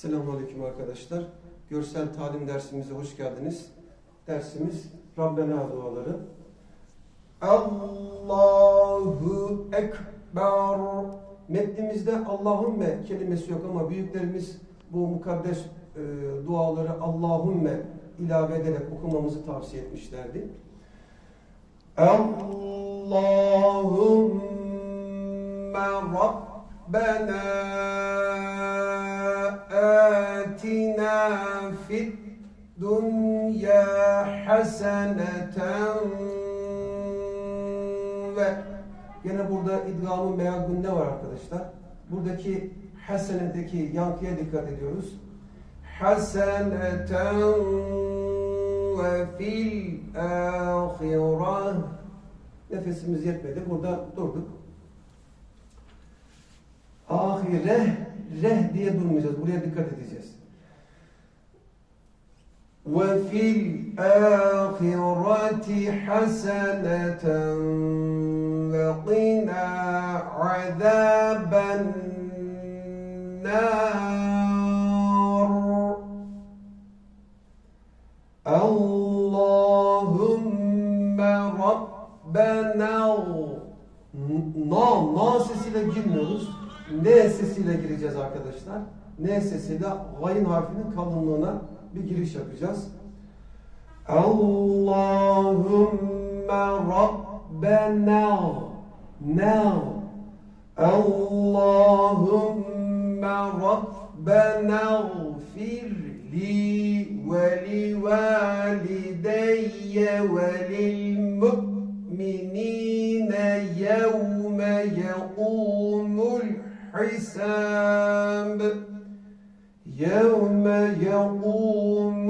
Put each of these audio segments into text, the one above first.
Selamünaleyküm arkadaşlar. Görsel talim dersimize hoş geldiniz. Dersimiz Rabbena duaları. Allahu Ekber. Metnimizde Allahümme kelimesi yok ama büyüklerimiz bu mukaddes e, duaları Allahümme ilave ederek okumamızı tavsiye etmişlerdi. Allahümme Rabbena fid dünya haseneten ve yine burada idgamın meyagunne var arkadaşlar. Buradaki hasenedeki yankıya dikkat ediyoruz. Haseneten ve fil ahireh Nefesimiz yetmedi. Burada durduk. Ahire reh diye durmayacağız. Buraya dikkat edeceğiz. وفي الآخرة حسنة وقنا عذاب النار اللهم ربنا Na, na sesiyle girmiyoruz. Ne sesiyle gireceğiz arkadaşlar? Ne sesiyle gayın harfinin kalınlığına bir giriş yapacağız. Allahümme Rabbena na Allahümme Rabbena gfirli ve li valideyye ve lil mu'minine yevme yekumul hisab يَوْمَ يَقُومُ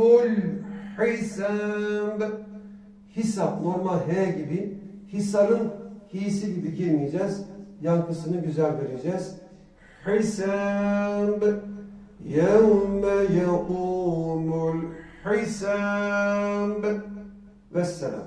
الْحِسَابِ Hisap normal H gibi. Hisarın hisi gibi girmeyeceğiz. Yankısını güzel vereceğiz. Hisab يَوْمَ يَقُومُ الْحِسَابِ Vesselam.